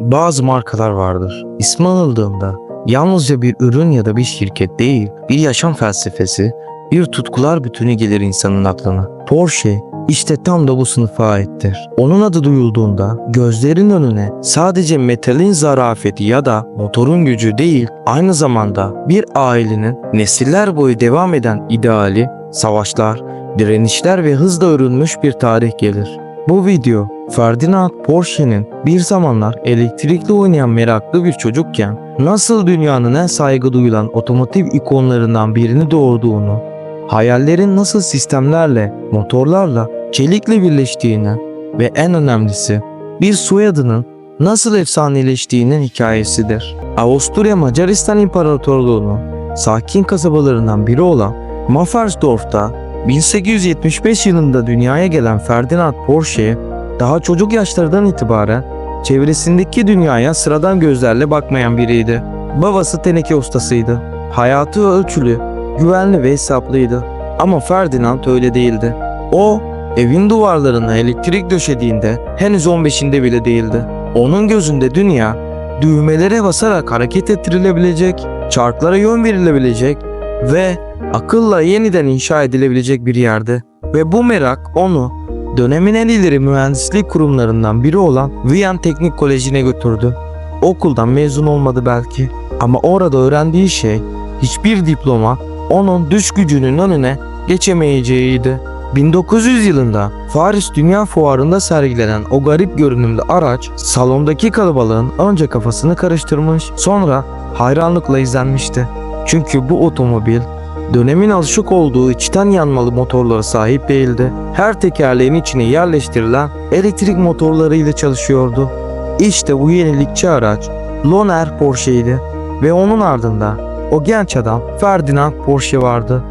bazı markalar vardır. İsmi anıldığında yalnızca bir ürün ya da bir şirket değil, bir yaşam felsefesi, bir tutkular bütünü gelir insanın aklına. Porsche işte tam da bu sınıfa aittir. Onun adı duyulduğunda gözlerin önüne sadece metalin zarafeti ya da motorun gücü değil, aynı zamanda bir ailenin nesiller boyu devam eden ideali, savaşlar, direnişler ve hızla örülmüş bir tarih gelir. Bu video Ferdinand Porsche'nin bir zamanlar elektrikli oynayan meraklı bir çocukken nasıl dünyanın en saygı duyulan otomotiv ikonlarından birini doğurduğunu, hayallerin nasıl sistemlerle, motorlarla, çelikle birleştiğini ve en önemlisi bir soyadının nasıl efsaneleştiğinin hikayesidir. Avusturya Macaristan İmparatorluğu'nun sakin kasabalarından biri olan Maffersdorf'ta 1875 yılında dünyaya gelen Ferdinand Porsche daha çocuk yaşlardan itibaren çevresindeki dünyaya sıradan gözlerle bakmayan biriydi. Babası teneke ustasıydı. Hayatı ölçülü, güvenli ve hesaplıydı. Ama Ferdinand öyle değildi. O evin duvarlarına elektrik döşediğinde henüz 15'inde bile değildi. Onun gözünde dünya düğmelere basarak hareket ettirilebilecek, çarklara yön verilebilecek ve akılla yeniden inşa edilebilecek bir yerde. Ve bu merak onu dönemin en ileri mühendislik kurumlarından biri olan Viyan Teknik Koleji'ne götürdü. Okuldan mezun olmadı belki ama orada öğrendiği şey hiçbir diploma onun düş gücünün önüne geçemeyeceğiydi. 1900 yılında Paris Dünya Fuarı'nda sergilenen o garip görünümlü araç salondaki kalabalığın önce kafasını karıştırmış sonra hayranlıkla izlenmişti. Çünkü bu otomobil dönemin alışık olduğu içten yanmalı motorlara sahip değildi. Her tekerleğin içine yerleştirilen elektrik motorlarıyla çalışıyordu. İşte bu yenilikçi araç Loner Porsche'ydi ve onun ardında o genç adam Ferdinand Porsche vardı.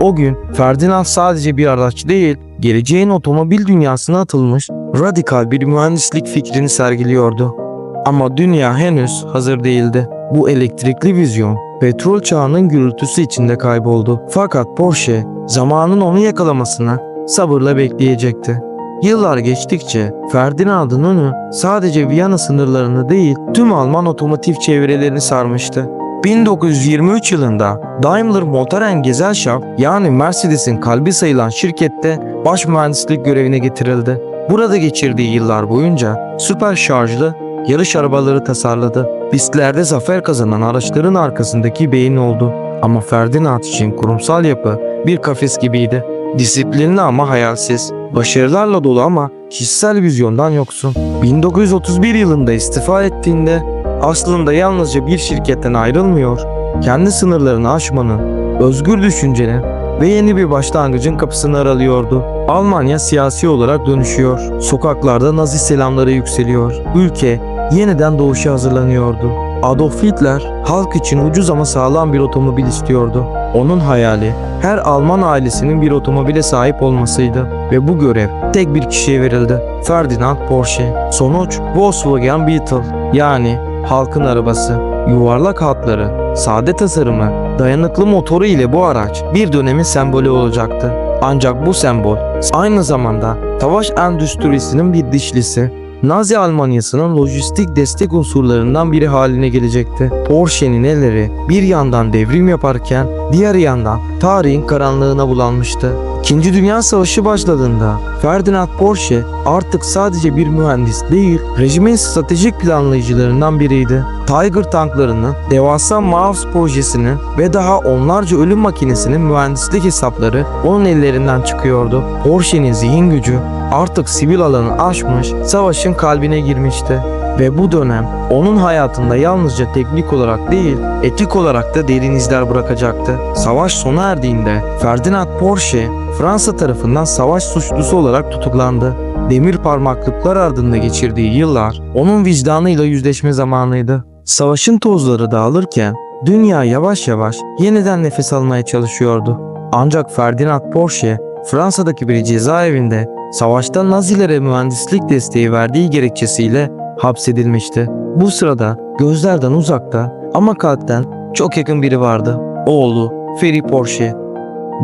O gün Ferdinand sadece bir araç değil, geleceğin otomobil dünyasına atılmış radikal bir mühendislik fikrini sergiliyordu. Ama dünya henüz hazır değildi. Bu elektrikli vizyon petrol çağının gürültüsü içinde kayboldu. Fakat Porsche zamanın onu yakalamasına sabırla bekleyecekti. Yıllar geçtikçe Ferdinand'ın önü sadece Viyana sınırlarını değil tüm Alman otomotiv çevrelerini sarmıştı. 1923 yılında Daimler Motoren Gesellschaft yani Mercedes'in kalbi sayılan şirkette baş mühendislik görevine getirildi. Burada geçirdiği yıllar boyunca süper şarjlı yarış arabaları tasarladı. Pistlerde zafer kazanan araçların arkasındaki beyin oldu. Ama Ferdinand için kurumsal yapı bir kafes gibiydi. Disiplinli ama hayalsiz. Başarılarla dolu ama kişisel vizyondan yoksun. 1931 yılında istifa ettiğinde aslında yalnızca bir şirketten ayrılmıyor, kendi sınırlarını aşmanın, özgür düşüncenin ve yeni bir başlangıcın kapısını aralıyordu. Almanya siyasi olarak dönüşüyor. Sokaklarda Nazi selamları yükseliyor. Ülke yeniden doğuşa hazırlanıyordu. Adolf Hitler halk için ucuz ama sağlam bir otomobil istiyordu. Onun hayali her Alman ailesinin bir otomobile sahip olmasıydı ve bu görev tek bir kişiye verildi. Ferdinand Porsche. Sonuç Volkswagen Beetle yani halkın arabası. Yuvarlak hatları, sade tasarımı, dayanıklı motoru ile bu araç bir dönemin sembolü olacaktı. Ancak bu sembol aynı zamanda savaş endüstrisinin bir dişlisi. Nazi Almanyası'nın lojistik destek unsurlarından biri haline gelecekti. Porsche'nin elleri bir yandan devrim yaparken diğer yandan tarihin karanlığına bulanmıştı. İkinci Dünya Savaşı başladığında Ferdinand Porsche artık sadece bir mühendis değil, rejimin stratejik planlayıcılarından biriydi. Tiger tanklarının, devasa Maus projesinin ve daha onlarca ölüm makinesinin mühendislik hesapları onun ellerinden çıkıyordu. Porsche'nin zihin gücü artık sivil alanı aşmış, savaşın kalbine girmişti. Ve bu dönem onun hayatında yalnızca teknik olarak değil, etik olarak da derin izler bırakacaktı. Savaş sona erdiğinde Ferdinand Porsche Fransa tarafından savaş suçlusu olarak tutuklandı. Demir parmaklıklar ardında geçirdiği yıllar onun vicdanıyla yüzleşme zamanıydı. Savaşın tozları dağılırken dünya yavaş yavaş yeniden nefes almaya çalışıyordu. Ancak Ferdinand Porsche Fransa'daki bir cezaevinde savaşta Nazilere mühendislik desteği verdiği gerekçesiyle hapsedilmişti. Bu sırada gözlerden uzakta ama kalpten çok yakın biri vardı. Oğlu Ferry Porsche.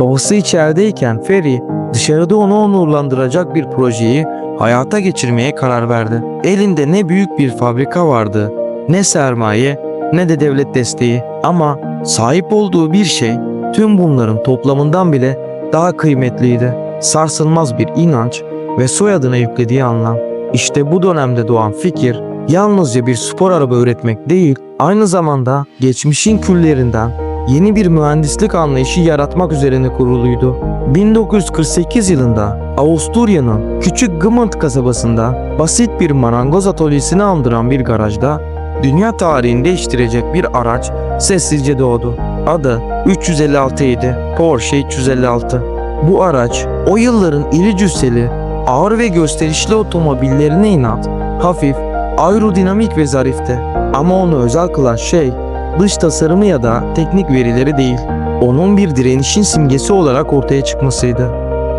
Babası içerideyken Ferry dışarıda onu onurlandıracak bir projeyi hayata geçirmeye karar verdi. Elinde ne büyük bir fabrika vardı, ne sermaye, ne de devlet desteği. Ama sahip olduğu bir şey tüm bunların toplamından bile daha kıymetliydi. Sarsılmaz bir inanç ve soyadına yüklediği anlam. İşte bu dönemde doğan fikir yalnızca bir spor araba üretmek değil, aynı zamanda geçmişin küllerinden yeni bir mühendislik anlayışı yaratmak üzerine kuruluydu. 1948 yılında Avusturya'nın küçük Gmünd kasabasında basit bir marangoz atölyesini andıran bir garajda dünya tarihini değiştirecek bir araç sessizce doğdu. Adı 356 idi. Porsche 356. Bu araç o yılların iri cüsseli, ağır ve gösterişli otomobillerine inat, hafif, aerodinamik ve zarifti. Ama onu özel kılan şey dış tasarımı ya da teknik verileri değil. Onun bir direnişin simgesi olarak ortaya çıkmasıydı.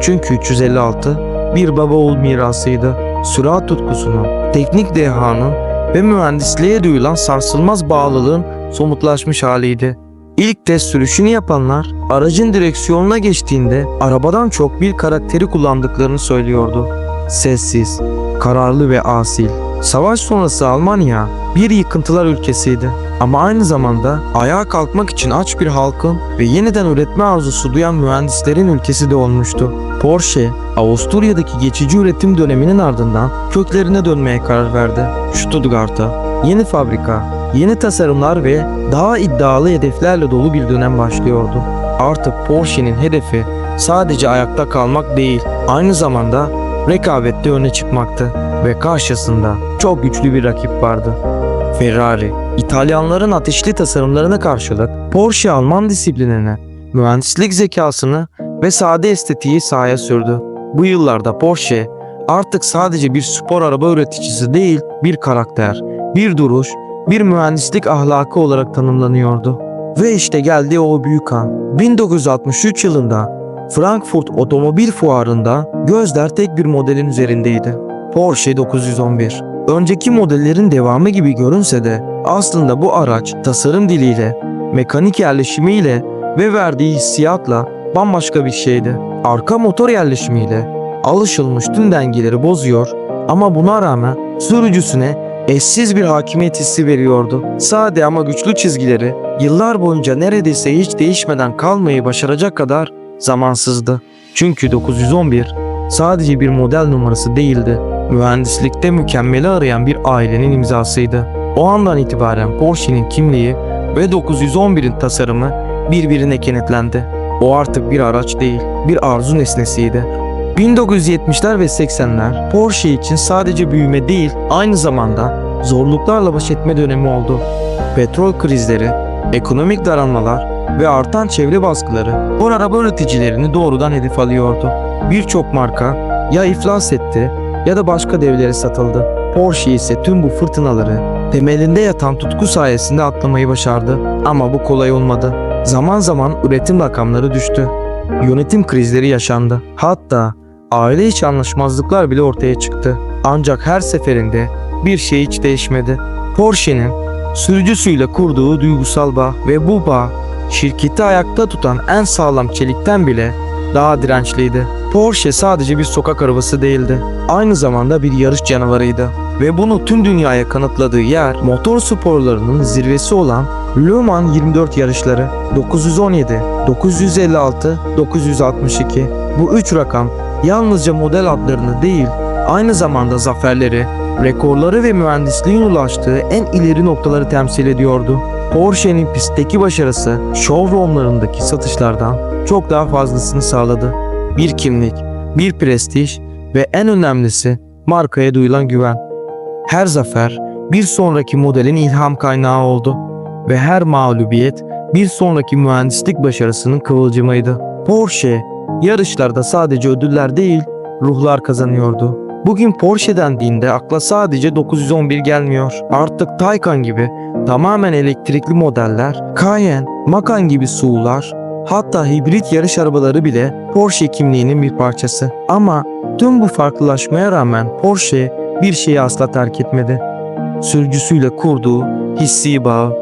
Çünkü 356 bir baba oğul mirasıydı. Sürat tutkusunun, teknik dehanın ve mühendisliğe duyulan sarsılmaz bağlılığın somutlaşmış haliydi. İlk test sürüşünü yapanlar aracın direksiyonuna geçtiğinde arabadan çok bir karakteri kullandıklarını söylüyordu. Sessiz, kararlı ve asil. Savaş sonrası Almanya bir yıkıntılar ülkesiydi. Ama aynı zamanda ayağa kalkmak için aç bir halkın ve yeniden üretme arzusu duyan mühendislerin ülkesi de olmuştu. Porsche, Avusturya'daki geçici üretim döneminin ardından köklerine dönmeye karar verdi. Stuttgart'a yeni fabrika, yeni tasarımlar ve daha iddialı hedeflerle dolu bir dönem başlıyordu. Artık Porsche'nin hedefi sadece ayakta kalmak değil, aynı zamanda rekabette öne çıkmaktı ve karşısında çok güçlü bir rakip vardı. Ferrari, İtalyanların ateşli tasarımlarına karşılık Porsche Alman disiplinini, mühendislik zekasını ve sade estetiği sahaya sürdü. Bu yıllarda Porsche artık sadece bir spor araba üreticisi değil, bir karakter, bir duruş, bir mühendislik ahlakı olarak tanımlanıyordu. Ve işte geldi o büyük an. 1963 yılında Frankfurt Otomobil Fuarı'nda gözler tek bir modelin üzerindeydi. Porsche 911. Önceki modellerin devamı gibi görünse de aslında bu araç tasarım diliyle, mekanik yerleşimiyle ve verdiği hissiyatla bambaşka bir şeydi. Arka motor yerleşimiyle alışılmış tüm dengeleri bozuyor ama buna rağmen sürücüsüne eşsiz bir hakimiyet hissi veriyordu. Sade ama güçlü çizgileri yıllar boyunca neredeyse hiç değişmeden kalmayı başaracak kadar zamansızdı. Çünkü 911 sadece bir model numarası değildi. Mühendislikte mükemmeli arayan bir ailenin imzasıydı. O andan itibaren Porsche'nin kimliği ve 911'in tasarımı birbirine kenetlendi. O artık bir araç değil, bir arzu nesnesiydi. 1970'ler ve 80'ler Porsche için sadece büyüme değil, aynı zamanda zorluklarla baş etme dönemi oldu. Petrol krizleri, ekonomik daralmalar ve artan çevre baskıları bu araba üreticilerini doğrudan hedef alıyordu. Birçok marka ya iflas etti ya da başka devlere satıldı. Porsche ise tüm bu fırtınaları temelinde yatan tutku sayesinde atlamayı başardı. Ama bu kolay olmadı. Zaman zaman üretim rakamları düştü. Yönetim krizleri yaşandı. Hatta aile içi anlaşmazlıklar bile ortaya çıktı. Ancak her seferinde bir şey hiç değişmedi. Porsche'nin sürücüsüyle kurduğu duygusal bağ ve bu bağ şirketi ayakta tutan en sağlam çelikten bile daha dirençliydi. Porsche sadece bir sokak arabası değildi. Aynı zamanda bir yarış canavarıydı. Ve bunu tüm dünyaya kanıtladığı yer motor sporlarının zirvesi olan Le Mans 24 yarışları 917, 956, 962. Bu üç rakam yalnızca model adlarını değil, aynı zamanda zaferleri, rekorları ve mühendisliğin ulaştığı en ileri noktaları temsil ediyordu. Porsche'nin pistteki başarısı showroomlarındaki satışlardan çok daha fazlasını sağladı. Bir kimlik, bir prestij ve en önemlisi markaya duyulan güven. Her zafer bir sonraki modelin ilham kaynağı oldu ve her mağlubiyet bir sonraki mühendislik başarısının kıvılcımıydı. Porsche yarışlarda sadece ödüller değil, ruhlar kazanıyordu. Bugün Porsche dendiğinde akla sadece 911 gelmiyor. Artık Taycan gibi tamamen elektrikli modeller, Cayenne, Macan gibi SUV'lar, hatta hibrit yarış arabaları bile Porsche kimliğinin bir parçası. Ama tüm bu farklılaşmaya rağmen Porsche bir şeyi asla terk etmedi. Sürücüsüyle kurduğu hissi bağı.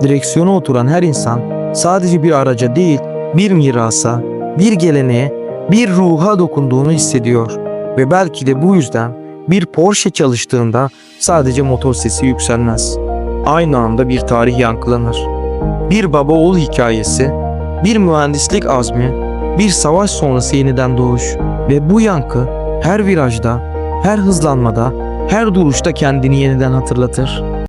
Direksiyona oturan her insan sadece bir araca değil, bir mirasa, bir geleneğe, bir ruha dokunduğunu hissediyor. Ve belki de bu yüzden bir Porsche çalıştığında sadece motor sesi yükselmez. Aynı anda bir tarih yankılanır. Bir baba oğul hikayesi, bir mühendislik azmi, bir savaş sonrası yeniden doğuş ve bu yankı her virajda, her hızlanmada, her duruşta kendini yeniden hatırlatır.